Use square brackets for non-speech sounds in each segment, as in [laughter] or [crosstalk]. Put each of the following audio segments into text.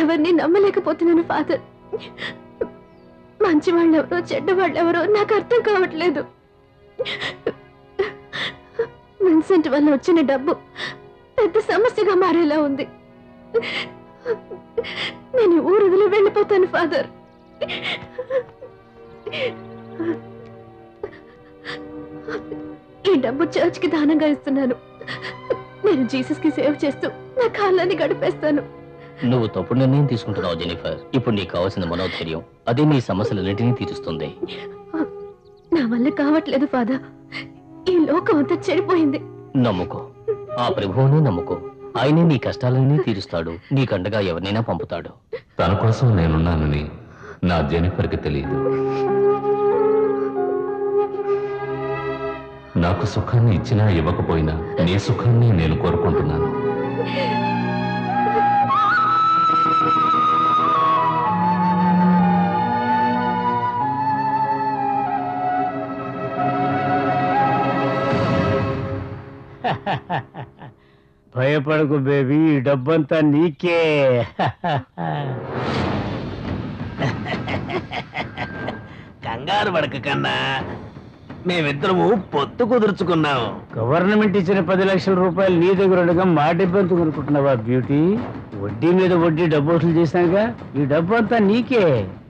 ఎవరిని నమ్మలేకపోతున్నాను ఫాదర్. మంచి వాళ్ళెవరో చెడ్డ వాళ్ళెవరో నాకు అర్థం కావట్లేదు. విన్సెంట్ వల్ల వచ్చిన డబ్బు పెద్ద సమస్యగా మారేలా ఉంది. నేను ఊరు వదిలి వెళ్ళిపోతాను ఫాదర్. ఈ డబ్బు చర్చ్కి దానంగా ఇస్తున్నాను. నేను జీసస్కి సేవ్ చేస్తూ నా కాలాన్ని గడిపేస్తాను. నువ్వు తప్పుడు నిర్ణయం తీసుకుంటున్నావు జెనిఫర్. ఇప్పుడు నీకు కావాల్సిన మనోధైర్యం అదే నీ సమస్యలన్నింటినీ తీరుస్తుంది. నా వల్ల కావట్లేదు ఫాదర్. ఈ లోకం అంతా చెడిపోయింది. నమ్ముకో. ఆ ప్రభువునే నమ్ముకో. ఆయనే నీ కష్టాలన్నీ తీరుస్తాడు. నీకండగా ఎవరినైనా పంపుతాడు. తన కోసం నేనున్నానని నా జెనిఫర్కి తెలియదు. నాకు సుఖాన్ని ఇచ్చినా ఇవ్వకపోయినా నీ సుఖాన్ని నేను కోరుకుంటున్నాను. [laughs] భయపడకు బేబీ ఈ డబ్బంతా నీకే. [laughs] కంగారు పడక కన్నా. మేమిద్దరము పొత్తు కుదుర్చుకున్నాము గవర్నమెంట్ ఇచ్చిన పది లక్షల రూపాయలు నీ దగ్గర ఉండగా మా డబ్బు కొనుక్కుంటున్నావా బ్యూటీ? వడ్డీ మీద వడ్డీ డబ్బు వసూలు చేశానుగా ఈ డబ్బు అంతా నీకే.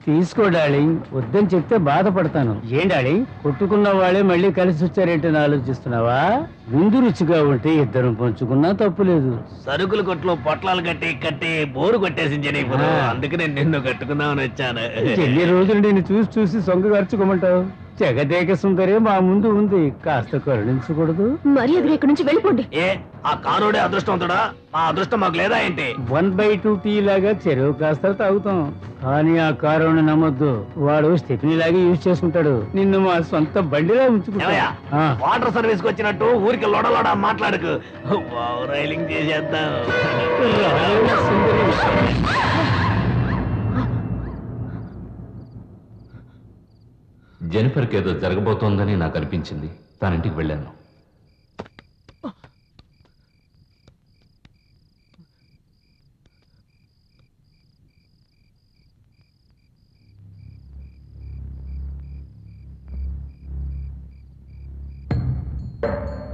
తీసుకో డార్లింగ్. వద్దని చెప్తే బాధపడతాను. ఏం డార్లింగ్? కొట్టుకున్న వాళ్ళే మళ్ళీ కలిసి వచ్చారేంటని ఆలోచిస్తున్నావా? ముందు రుచిగా ఉంటే ఇద్దరం పంచుకున్నా తప్పులేదు. సరుకుల కొట్లో పొట్లాలు కట్టి కట్టి బోరు కొట్టేసింది ఇప్పుడు ఆ. అందుకనే నిన్ను కట్టుకుందామని వచ్చాను. ఎన్ని రోజులు నేను చూసి చూసి సొంగ ఖర్చుకోమంటావు జగదేక సుందరే మా ముందు ఉంది. కాస్త కరుణించకూడదు. మర్యాదగా ఇక్కడి నుంచి వెళ్ళిపోండి. ఏ ఆ కారోడే అదృష్టవంతుడా? అదృష్టం మాకు లేదా ఏంటి? వన్ బై టూ టీ లాగా చెరువు కాస్త తాగుతాం. కానీ ఆ కారుని నమ్మొద్దు. వాడు స్టెఫినీ లాగా యూజ్ చేసుకుంటాడు. నిన్ను మా సొంత బండిలా ఉంచుకుంటా ఏమయ్యా? ఆ, వాటర్ సర్వీస్కి వచ్చినట్టు ఊరికి లోడ లోడ మాట్లాడకు. వావ్, రైలింగ్ చేసేద్దాం. రాయల సుందరి. జెనిఫర్కి ఏదో జరగబోతోందని నాకు అనిపించింది. తానింటికి వెళ్ళాను. you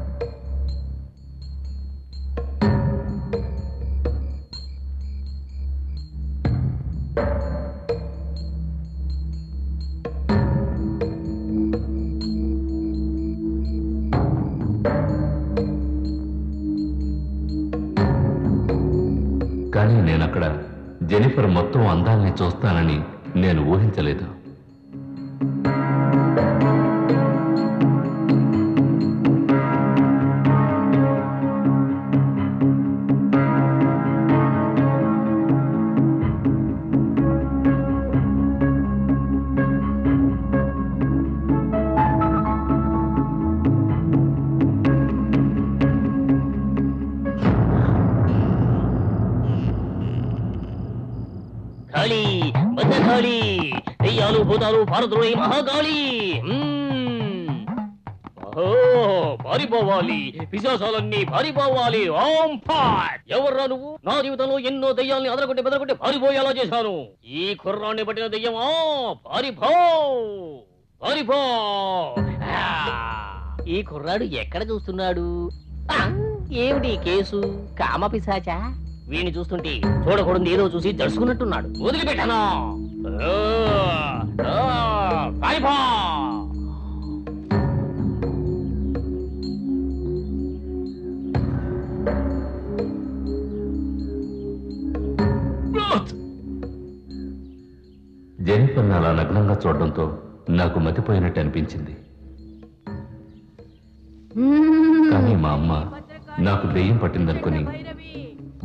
జెనిఫర్ మొత్తం అందాల్ని చూస్తానని నేను ఊహించలేదు. కాళీ భద్రకాళి దెయ్యాలు భూతాలు భారతులు మహాకాళి. పారిపోవాలి పిశాసాలన్నీ పారిపోవాలి. ఓం ఫాట్ ఎవర్రా నువ్వు? నా జీవితంలో ఎన్నో దెయ్యాల్ని అదరగొట్టి బెదరగొట్టి పారిపోయేలా చేశాను. ఈ కుర్రాన్ని పట్టిన దెయ్యమా పారిపో పారిపో. ఈ కుర్రాడు ఎక్కడ చూస్తున్నాడు? ఏమిటి కేసు? కామపిశాచా? వీణ్ణి చూస్తుంటే చూడకూడదు ఏదో చూసి దడుచుకున్నట్టున్నాడు వదిలిపెట్టాను. ఆ, ఆ, పారిపో జెనిఫర్ని అలా నగ్నంగా చూడడంతో నాకు మతిపోయినట్టు అనిపించింది. కానీ మా అమ్మ నాకు దెయ్యం పట్టిందనుకుని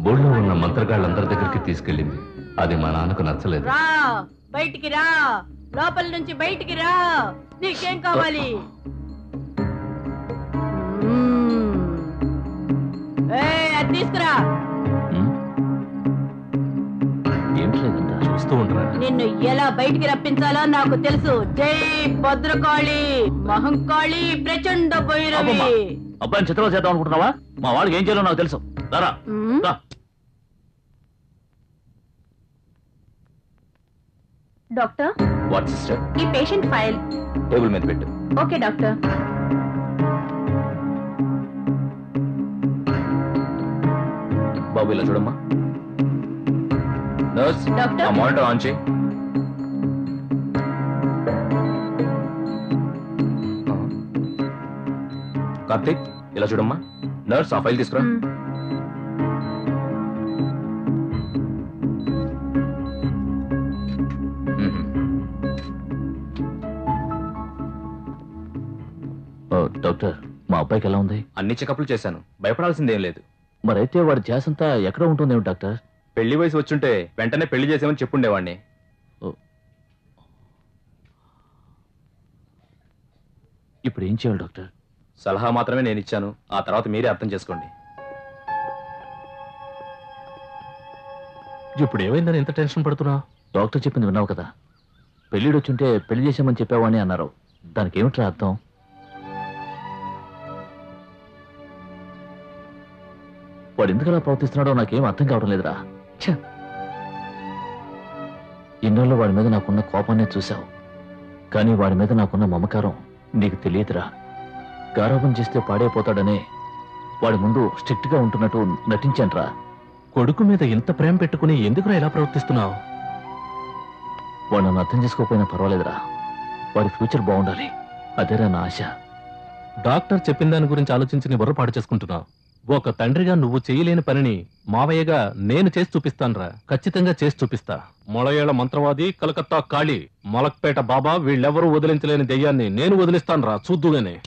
బోర్డులో ఉన్న మంత్రగాళ్ళందరి దగ్గరికి తీసుకెళ్ళింది. అది మా నాన్నకు నచ్చలేదు. రా బయటికి రా. లోపల నుంచి బయటికి రా. నీకేం కావాలి? మ్మ్. ఏయ్, అది తీసుకురా. ఉమ్? ఏం లేదంట చూస్తూ ఉండరా నిన్ను ఎలా బయటికి రప్పించాలో నాకు తెలుసు. జై భద్రకాళి మహంకాళి ప్రచండ భైరవి. అబ్బమ్మ. అబ్బాయిని చిత్రం చేద్దాం అనుకుంటున్నావా? మా వాడికి ఏం చేయాలో నాకు తెలుసు. రారా మ్మ్. రా. డాక్టర్? వాట్ సిస్టర్ ఈ పేషెంట్ ఫైల్. టేబుల్ మీద పెట్టు. Okay doctor. బాబు ఇలా చూడమ్మా. Nurse doctor? ఆ మానిటర్ ఆన్ చేయి. కార్తీక్ ఇలా చూడమ్మా. నర్స్ ఆ ఫైల్ తీసుకురా. అబ్బాయికి ఎలా ఉంది? అన్ని చెకప్లు చేశాను. భయపడాల్సిందేం లేదు. మరైతే వాడి ధ్యాస అంతా ఎక్కడ ఉంటుందేమో డాక్టర్? పెళ్ళి వయసు వచ్చుంటే వెంటనే పెళ్ళి చేసామని చెప్పుండేవాడిని ఇప్పుడు ఏం చేయాలి డాక్టర్? సలహా మాత్రమే నేను ఇచ్చాను. ఆ తర్వాత మీరే అర్థం చేసుకోండి. ఇప్పుడు ఏమైందని ఎంత టెన్షన్ పడుతున్నా? డాక్టర్ చెప్పింది విన్నావు కదా. పెళ్ళిడు వచ్చుంటే పెళ్ళి చేసామని చెప్పావని అన్నారు. దానికి ఏమిట్రా అర్థం? వాడు ఎందుకు అలా ప్రవర్తిస్తున్నాడో నాకేం అర్థం కావడం లేదురా. ఛ! ఇన్నాళ్ళు వాడి మీద నాకున్న కోపాన్ని చూశావు. కానీ వాడి మీద నాకున్న మమకారం నీకు తెలియదురా. గారాబం చేస్తే పాడైపోతాడనే వాడి ముందు స్ట్రిక్ట్గా ఉంటున్నట్టు నటించానురా. కొడుకు మీద ఇంత ప్రేమ పెట్టుకుని ఎందుకురా ఇలా ప్రవర్తిస్తున్నావు? వాడు నన్ను అర్థం చేసుకోకపోయినా పర్వాలేదురా. వాడి ఫ్యూచర్ బాగుండాలి. అదేరా నా ఆశ. డాక్టర్ చెప్పిన దాని గురించి ఆలోచించి నీ బుర్ర పాడు చేసుకుంటున్నావు. ఒక తండ్రిగా నువ్వు చేయలేని పనిని మావయ్యగా నేను చేసి చూపిస్తానురా. ఖచ్చితంగా చేసి చూపిస్తా. మొలయేళ్ళ మంత్రవాది కలకత్తా కాళీ మొలక్పేట బాబా వీళ్ళెవరూ వదిలించలేని దెయ్యాన్ని నేను వదిలిస్తానురా. చూద్దుగానే.